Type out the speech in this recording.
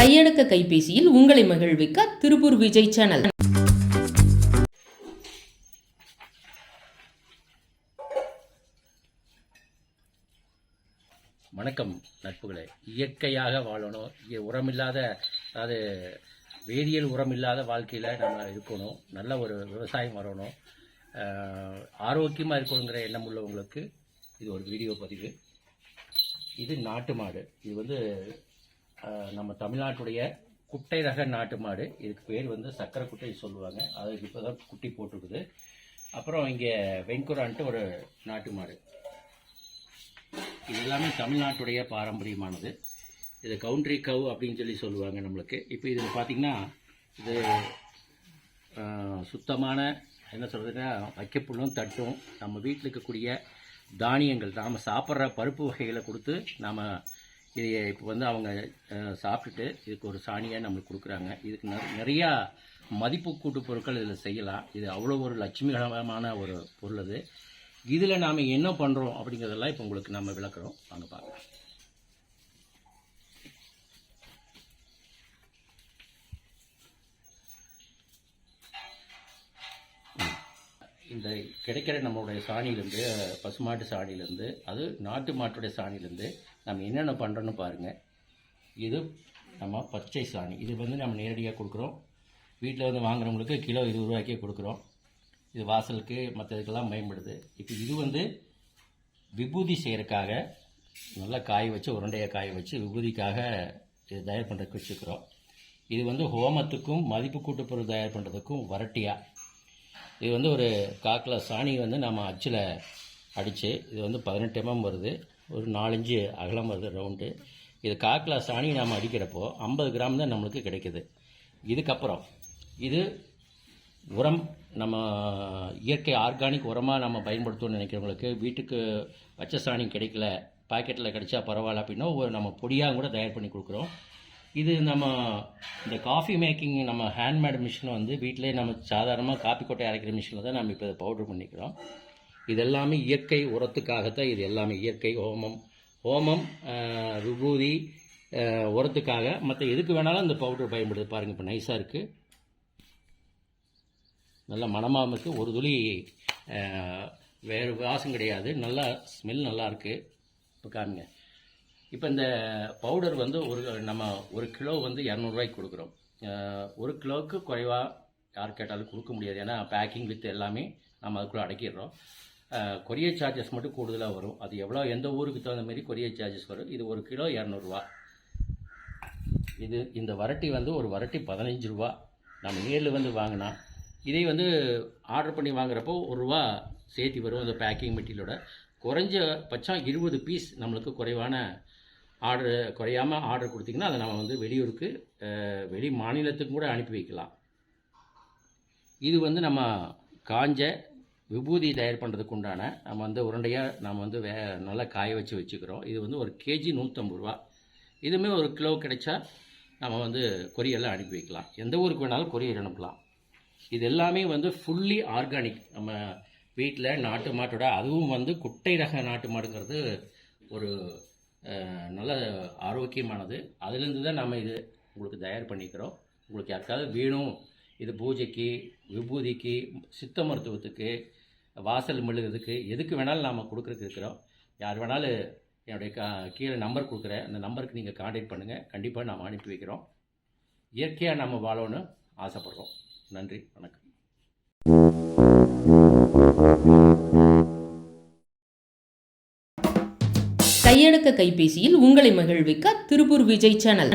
கையடக்க கைபேசியில் உங்களை மகிழ்விக்க திருப்பூர் விஜய் சேனல். வணக்கம் நட்புகளே. இயற்கையாக வாழணும். உரமில்லாத அதாவது வேதியியல் உரம் இல்லாத வாழ்க்கையில் நம்ம இருக்கணும். நல்ல ஒரு விவசாயம் வரணும். ஆரோக்கியமாக இருக்கணுங்கிற எண்ணம் உள்ளவங்களுக்கு இது ஒரு வீடியோ பதிவு. இது நாட்டு மாடு. இது வந்து நம்ம தமிழ்நாட்டுடைய குட்டை ரக நாட்டு மாடு இதுக்கு பேர் வந்து சக்கரை குட்டை சொல்லுவாங்க. அதுக்கு இப்போ தான் குட்டி போட்டிருக்குது. அப்புறம் இங்கே வெண்குரான்ட்டு ஒரு நாட்டு மாடு இது எல்லாமே தமிழ்நாட்டுடைய பாரம்பரியமானது. இது கவுண்ட்ரி கவ் அப்படின்னு சொல்லி சொல்லுவாங்க நம்மளுக்கு. இப்போ இதில் பார்த்தீங்கன்னா இது சுத்தமான என்ன சொல்கிறதுன்னா வைக்கப்புல்லும் தட்டும். நம்ம வீட்டில் இருக்கக்கூடிய தானியங்கள் நாம் சாப்பிட்ற பருப்பு வகைகளை கொடுத்து நாம் இது இப்போ வந்து அவங்க சாப்பிட்டுட்டு இதுக்கு ஒரு சாணியாக நம்மளுக்கு கொடுக்குறாங்க. இதுக்கு நிறையா மதிப்பு கூட்டு பொருட்கள் இதில் செய்யலாம். இது அவ்வளோ ஒரு லட்சுமிகரமான ஒரு பொருள் அது. இதில் நாம் என்ன பண்ணுறோம் அப்படிங்கிறதெல்லாம் இப்போ உங்களுக்கு நம்ம விளக்குறோம். வாங்க பார்க்கலாம். இந்த கிடைக்கிற நம்மளுடைய சாணியிலேருந்து பசுமாட்டு சாணியிலேருந்து அது நாட்டு மாட்டுடைய சாணியிலேருந்து நம்ம என்னென்ன பண்ணுறோன்னு பாருங்கள் இது நம்ம பச்சை சாணி இது வந்து நம்ம நேரடியாக கொடுக்குறோம். வீட்டில் வந்து வாங்குறவங்களுக்கு கிலோ இருபது ரூபாய்க்கே கொடுக்குறோம். இது வாசலுக்கு மற்ற இதுக்கெல்லாம் பயன்படுது. இப்போ இது வந்து விபூதி செய்கிறக்காக நல்லா காய வச்சு உருண்டையை காய வச்சு விபூதிக்காக இது தயார் பண்ணுறதுக்கு வச்சுக்கிறோம். இது வந்து ஹோமத்துக்கும் மதிப்பு கூட்டுப்பொருள் தயார் பண்ணுறதுக்கும் வரட்டியாக இது வந்து ஒரு காக்கில் சாணி வந்து நம்ம அச்சில் அடித்து இது வந்து பதினெட்டு எம்எம் வருது. ஒரு நாலஞ்சு அகலம் வருது ரவுண்டு இது காக்கிலா சாணி நாம் அடிக்கிறப்போ ஐம்பது கிராம் தான் நம்மளுக்கு கிடைக்குது. இதுக்கப்புறம் இது உரம் நம்ம இயற்கை ஆர்கானிக் உரமாக நம்ம பயன்படுத்தணும்னு நினைக்கிறவங்களுக்கு வீட்டுக்கு பச்சை சாணி கிடைக்கல பாக்கெட்டில் கிடைச்சா பரவாயில்ல அப்படின்னா ஒரு நம்ம பொடியாக கூட தயார் பண்ணி கொடுக்குறோம். இது நம்ம இந்த காஃபி மேக்கிங் நம்ம ஹேண்ட்மேட் மிஷினை வந்து வீட்டிலே நம்ம சாதாரணமாக காப்பி கொட்டை அரைக்கிற மிஷினில் தான் நம்ம இப்போ பவுடர் பண்ணிக்கிறோம். இதெல்லாமே இயற்கை உரத்துக்காகத்தான் இது எல்லாமே இயற்கை ஹோமம். ஹோமம் ஆஹ், விபூதி உரத்துக்காக. மற்ற எதுக்கு வேணாலும் இந்த பவுடர் பயன்படுது. பாருங்கள் இப்போ நைஸாக இருக்குது நல்ல மணமாகவும் இருக்குது ஒரு துளி வேறு வாசம் கிடையாது. நல்லா ஸ்மெல் நல்லா இருக்குது இப்போ காமிங்க இப்போ இந்த பவுடர் வந்து ஒரு நம்ம ஒரு கிலோ வந்து இரநூறுவாய்க்கு கொடுக்குறோம். ஒரு கிலோவுக்கு குறைவாக யார் கேட்டாலும் கொடுக்க முடியாது. ஏன்னா பேக்கிங் வித் எல்லாமே நம்ம அதுக்குள்ளே அடக்கிடுறோம். கொரியர் சார்ஜஸ் மட்டும் கூடுதலாக வரும். அது எவ்வளோ எந்த ஊருக்கு தகுந்த மாதிரி கொரியர் சார்ஜஸ் வரும்? இது ஒரு கிலோ இரநூறுவா. இது இந்த வரட்டி வந்து ஒரு வரட்டி பதினஞ்சு ரூபா. நம்ம நேரில் வந்து வாங்கினா இதே வந்து ஆர்டர் பண்ணி வாங்குறப்போ ஒரு ரூபா சேர்த்து வரும் அந்த பேக்கிங் மெட்டீரியலோட குறைஞ்ச பட்சம் இருபது பீஸ் நம்மளுக்கு குறைவான ஆர்டர் குறையாமல் ஆர்டர் கொடுத்தீங்கன்னா அதை நம்ம வந்து வெளியூருக்கு வெளி மாநிலத்துக்கு கூட அனுப்பி வைக்கலாம். இது வந்து நம்ம காஞ்ச விபூதி தயார் பண்ணுறதுக்கு உண்டான நம்ம வந்து உருண்டையாக நம்ம வந்து வே நல்லா காய வச்சு வச்சுக்கிறோம். இது வந்து ஒரு கேஜி நூற்றம்பது ரூபா. இதுவுமே ஒரு கிலோ கிடைச்சா நம்ம வந்து கொரியரில் அனுப்பி வைக்கலாம். எந்த ஊருக்கு வேணாலும் கொரியர் அனுப்பலாம். இது எல்லாமே வந்து ஃபுல்லி ஆர்கானிக் நம்ம வீட்டில் நாட்டு மாட்டோட அதுவும் வந்து குட்டை ரக நாட்டு மாடுங்கிறது ஒரு நல்ல ஆரோக்கியமானது. அதுலேருந்து தான் நம்ம இது உங்களுக்கு தயார் பண்ணிக்கிறோம். உங்களுக்கு யாருக்காவது வேணும் இது பூஜைக்கு விபூதிக்கு சித்த மருத்துவத்துக்கு வாசல் மெழுகிறதுக்கு எதுக்கு வேணாலும் நாம் கொடுக்குறதுக்கு இருக்கிறோம். யார் வேணாலும் என்னுடைய கா கீழே நம்பர் கொடுக்குறேன். அந்த நம்பருக்கு நீங்கள் காண்டாக்ட் பண்ணுங்கள் கண்டிப்பாக நாம் அனுப்பி வைக்கிறோம். இயற்கையாக நம்ம வாழணும்னு ஆசைப்படுறோம். நன்றி. வணக்கம். கையடக்க கைபேசியில் உங்களை மகிழ்விக்க திருப்பூர் விஜய் சேனல்.